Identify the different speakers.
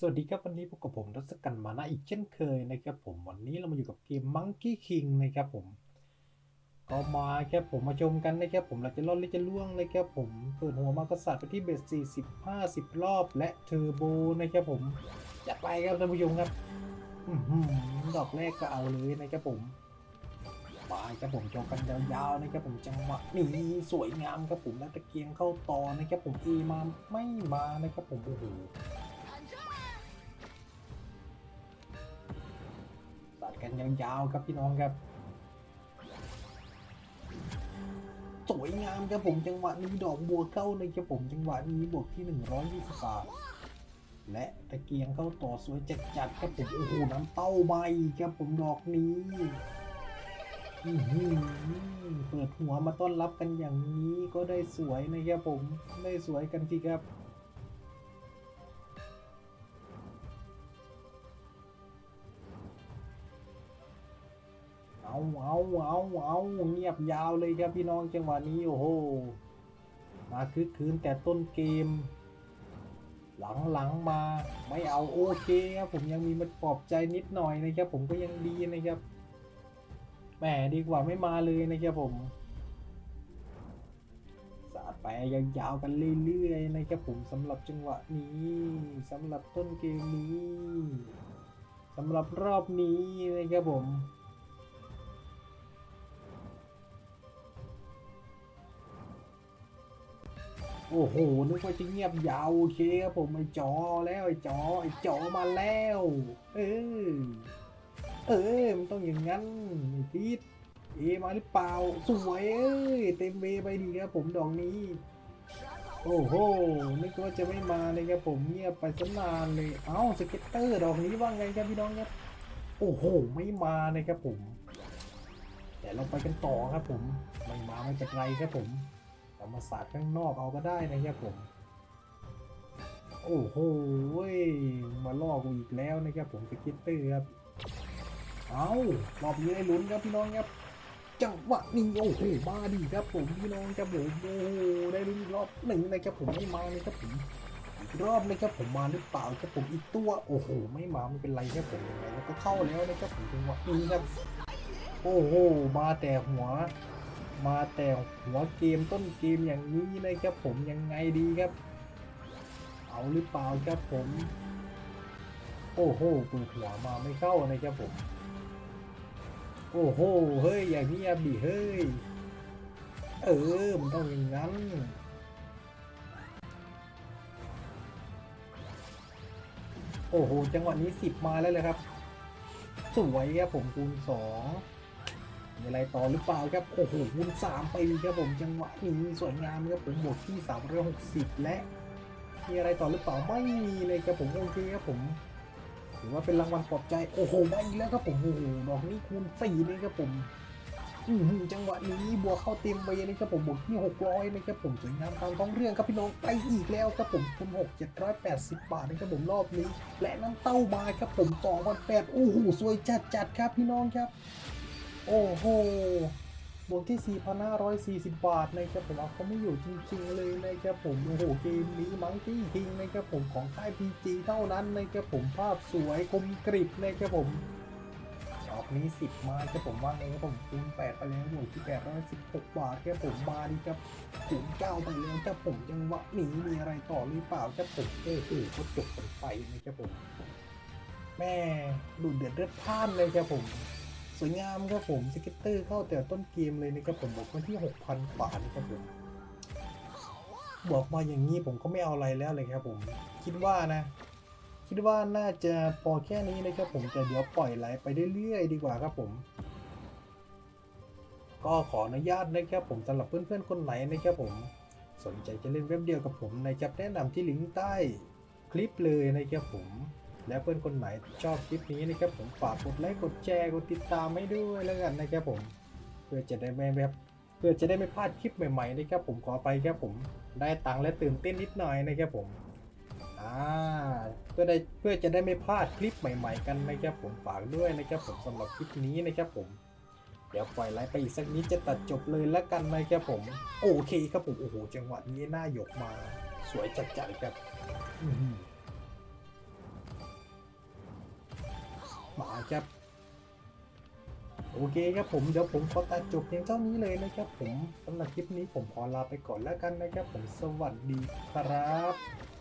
Speaker 1: สวัสดีครับวันนี้พบกับผมรัศกันมานะอีกเช่นเคยนะครับผมวันนี้เรามาอยู่กับเกม Monkey King นะครับผมก็มาครับผมมาชมกันนะครับผมเราจะรอดหรือจะล่วงนะครับผมเปิดหัวมากษัตริย์ไปที่เบส40 50 รอบและเทอร์โบนะครับผมจัดไปครับท่านผู้ชมครับอื้อหือดอกแรกก็เอาเลยนะครับผมมาครับผมชมกันยาวๆนะครับผมจังหวะนี้สวยงามครับผมแล้วตะเกียงเข้าต่อนะครับผมเอมาไม่มานะครับผมโอ้โห ยาวๆครับพี่น้องครับสวยงามครับผมจังหวะนี้ดอกบัวเข้าเลยครับผมจังหวะนี้บวกที่120บาทและตะเกียงเข้าต่อสวยจัดๆครับผมโอ้โหน้ำเต้าใบครับผมดอกนี้เปิดหัวมาต้อนรับกันอย่างนี้ก็ได้สวยนะครับผมได้สวยกันทีครับ เอาเอาเอาเงียบยาวเลยครับพี่น้องจังหวะนี้โอ้โหมาคึกคืนแต่ต้นเกมหลังหลังๆมาไม่เอาโอเคครับผมยังมีมันปลอบใจนิดหน่อยนะครับ ผมก็ยังดีนะครับแหมดีกว่าไม่มาเลยนะครับผมสาดไปยาวๆกันเรื่อยๆนะครับผมสำหรับจังหวะนี้สำหรับต้นเกมนี้สำหรับรอบนี้นะครับผม โอ้โห นึกว่าจะเงียบยาวโอเคครับผมไอ้จอแล้วไอ้จอไอ้จอมาแล้ว เออ เออ มันต้องอย่างนั้นไอพีทเอมาหรือเปล่า สวยเอ้ย เต็มเวไปดีครับผมดอกนี้ โอ้โห นึกว่าจะไม่มาเลยครับผมเงียบไปซะนานเลย เอ้าสเก็ตเตอร์ดอกนี้ว่าไงครับพี่น้องครับ โอ้โห ไม่มาเลยครับผม แต่เราไปกันต่อครับผม ไม่มาไม่เป็นไรครับผม เรามาสาดข้างนอกเอาก็ได้นะครับผม โอ้โหเว้ยมาล่อกูอีกแล้วนะครับผมสกิตเตอร์ครับ เอารอบนี้ได้ลุ้นครับพี่น้องครับจังหวะนี้โอ้โหมาดีครับผมพี่น้องครับผมโอ้โหได้ลุ้นรอบหนึ่งนะครับผมไม่มาเลยครับผมอีรอบนะครับผมมาหรือเปล่าครับผมอีกตัวโอ้โหไม่มาไม่เป็นไรครับผมยังไงแล้วก็เข้าแล้วนะครับผมจังหวะนี้ครับ โอ้โหมาแต่หัว มาแต่หัวเกมต้นเกมอย่างนี้นะครับผมยังไงดีครับ เอาหรือเปล่าครับผม โอ้โหเปิดหัวมาไม่เข้านะครับผม โอ้โหเฮ้ยอย่างนี้ดิเฮ้ยเออมันต้องอย่างนั้นโอ้โหจังหวะนี้สิบมาแล้วเลยครับ สวยครับผมคูณสอง มีอะไรต่อหรือเปล่าครับ โอ้โหคูณสามไปครับผมจังหวะนี้สวยงามครับผมบวกที่สามร้อยหกสิบและ มีอะไรต่อหรือเปล่าไม่มีเลยครับผมโอเคครับผมถือว่าเป็นรางวัลปลอบใจโอ้โหมาอีกแล้วครับผมโอ้โหดอกนี้คูณสี่เลยครับผมอือหือจังหวะนี้บวกเข้าเต็มไปนะครับผมบวกที่หกร้อยนะครับผมสวยงามตามท้องเรื่องครับพี่น้องไปอีกแล้วครับผมคูณหกเจ็ดร้อยแปดสิบบาทนะครับผมรอบนี้ และน้ำเต้ามาครับผมสองพันแปดโอ้โหสวยจัดจัดครับพี่น้องครับ โอ้โห บวกที่ 4,540 บาทนะครับผมเอาเขาไม่อยู่จริงๆเลยนะครับผม โอ้โห เกมนี้มังกี้คิงนะครับผมของค่าย PG เท่านั้นนะครับผมภาพสวยคมกริบนะครับผมออกนี้ 10 มาครับผมว่าไงครับผมคูณ8ไปแล้วบวกที่816 บาทครับผมมาดีครับคูณ9ไปแล้วครับผมจังวะหนีมีอะไรต่อหรือเปล่าครับผมโอ้โหก็จบกันไปนะครับผมแม่ดูเดือดเลือดพ่านเลยครับผม สวยงามครับผมสเก็ตเตอร์เข้าแต่ต้นเกมเลยนะครับผมบอกมาที่ 6,000กว่านะครับผมบอกมาอย่างนี้ผมก็ไม่เอาอะไรแล้วเลยครับผม คิดว่านะ คิดว่าน่าจะพอแค่นี้นะครับผมแต่เดี๋ยวปล่อยไหลไปเรื่อยๆดีกว่าครับผม ก็ขออนุญาตนะครับผมสำหรับเพื่อนๆคนไหนนะครับผม สนใจจะเล่นเว็บเดียวกับผมนะครับแนะนำที่ลิงก์ใต้คลิปเลยนะครับผม และเพื่อนคนไหนชอบคลิปนี้นะครับผมฝากกดไลค์กดแชร์กดติดตามให้ด้วยแล้วกันนะครับผม เพื่อจะได้ไม่แบบเพื่อจะได้ไม่พลาดคลิปใหม่ๆนะครับผมขอไปครับผมได้ตังค์และตื่นเต้นนิดหน่อยนะครับผมอ่าเพื่อได้เพื่อจะได้ไม่พลาดคลิปใหม่ ๆ กันนะครับผมฝากด้วยนะครับผมสำหรับคลิปนี้นะครับผมเดี๋ยวปล่อยไลฟ์ไปอีกสักนิดจะตัดจบเลยแล้วกันนะครับผม โอเคครับผมโอ้โหจังหวะนี้หน้าหยกมา สวยจัดๆครับ ครับ โอเคครับผมเดี๋ยวผมขอตัดจบเพียงเท่านี้เลยนะครับ ผมสำหรับคลิปนี้ผมขอลาไปก่อนแล้วกันนะครับ ผมสวัสดีครับ